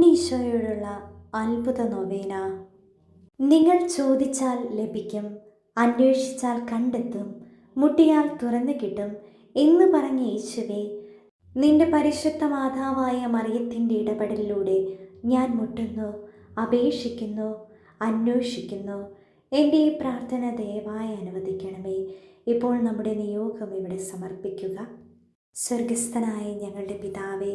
ഉണ്ണീശോയോടുള്ള അത്ഭുത നൊവേന. നിങ്ങൾ ചോദിച്ചാൽ ലഭിക്കും അന്വേഷിച്ചാൽ കണ്ടെത്തും മുട്ടിയാൽ തുറന്നു കിട്ടും എന്ന് പറഞ്ഞ യേശുവേ നിന്റെ പരിശുദ്ധ മാതാവായ മറിയത്തിന്റെ ഇടപെടലിലൂടെ ഞാൻ മുട്ടുന്നു അപേക്ഷിക്കുന്നു അന്വേഷിക്കുന്നു. എന്റെ ഈ പ്രാർത്ഥന ദയവായി അനുവദിക്കണമേ. ഇപ്പോൾ നമ്മുടെ നിയോഗം ഇവിടെ സമർപ്പിക്കുക. സ്വർഗസ്ഥനായ ഞങ്ങളുടെ പിതാവേ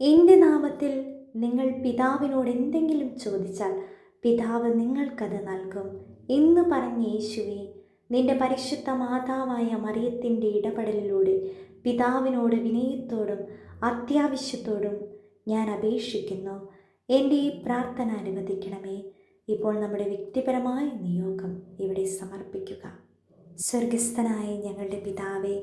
എന്റെ നാമത്തിൽ നിങ്ങൾ പിതാവിനോട് എന്തെങ്കിലും ചോദിച്ചാൽ പിതാവ് നിങ്ങൾക്കത് നൽകും എന്ന് പറഞ്ഞ യേശുവെ നിന്റെ പരിശുദ്ധ മാതാവായ മറിയത്തിന്റെ ഇടപെടലിലൂടെ പിതാവിനോട് വിനയത്തോടും അത്യാവശ്യത്തോടും ഞാൻ അപേക്ഷിക്കുന്നു. എന്റെ ഈ പ്രാർത്ഥന അനുവദിക്കണമേ. ഇപ്പോൾ നമ്മുടെ വ്യക്തിപരമായ നിയോഗം ഇവിടെ സമർപ്പിക്കുക. സ്വർഗസ്ഥനായ ഞങ്ങളുടെ പിതാവേ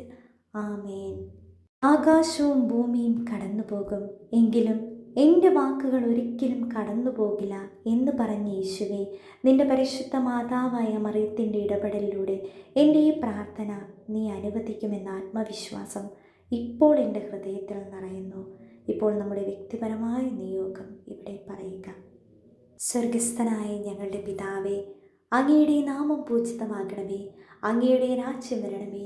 ആകാശവും ഭൂമിയും കടന്നു പോകും എങ്കിലും എന്റെ വാക്കുകൾ ഒരിക്കലും കടന്നു പോകില്ല എന്ന് പറഞ്ഞ യേശുവെ നിന്റെ പരിശുദ്ധ മാതാവായ മറിയത്തിന്റെ ഇടപെടലിലൂടെ എന്റെ ഈ പ്രാർത്ഥന നീ അനുവദിക്കുമെന്ന ആത്മവിശ്വാസം ഇപ്പോൾ എന്റെ ഹൃദയത്തിൽ നിറയുന്നു. ഇപ്പോൾ നമ്മുടെ വ്യക്തിപരമായ നിയോഗം ഇവിടെ പറയുക. സ്വർഗസ്ഥനായ ഞങ്ങളുടെ പിതാവേ അങ്ങയുടെ നാമം പൂജിതമാകണമേ അങ്ങയുടെ രാജ്യം വരണമേ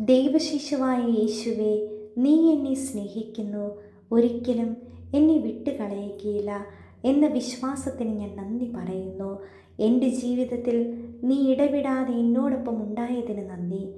ദൈവശിശുവായ യേശുവെ നീ എന്നെ സ്നേഹിക്കുന്നു. ഒരിക്കലും എന്നെ വിട്ടുകളയുകയില്ല എന്ന വിശ്വാസത്തിന് ഞാൻ നന്ദി പറയുന്നു. എന്റെ ജീവിതത്തിൽ നീ ഇടവിടാതെ എന്നോടൊപ്പം ഉണ്ടായതിന് നന്ദി.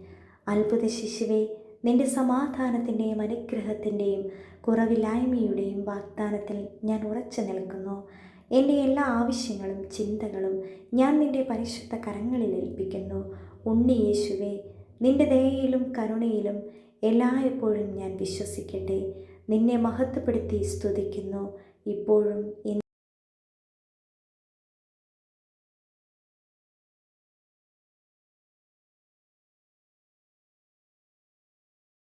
അത്ഭുത ശിശുവെ നിന്റെ സമാധാനത്തിന്റെയും അനുഗ്രഹത്തിന്റെയും കുറവില്ലായ്മയുടെയും വാഗ്ദാനത്തിൽ ഞാൻ ഉറച്ചു നിൽക്കുന്നു. എന്റെ എല്ലാ ആവശ്യങ്ങളും ചിന്തകളും ഞാൻ നിന്റെ പരിശുദ്ധ കരങ്ങളിൽ ഏൽപ്പിക്കുന്നു. ഉണ്ണി യേശുവേ നിന്റെ ദയയിലും കരുണയിലും എല്ലായ്പ്പോഴും ഞാൻ വിശ്വസിക്കട്ടെ. നിന്നെ മഹത്വപ്പെടുത്തി സ്തുതിക്കുന്നു. ഇപ്പോഴും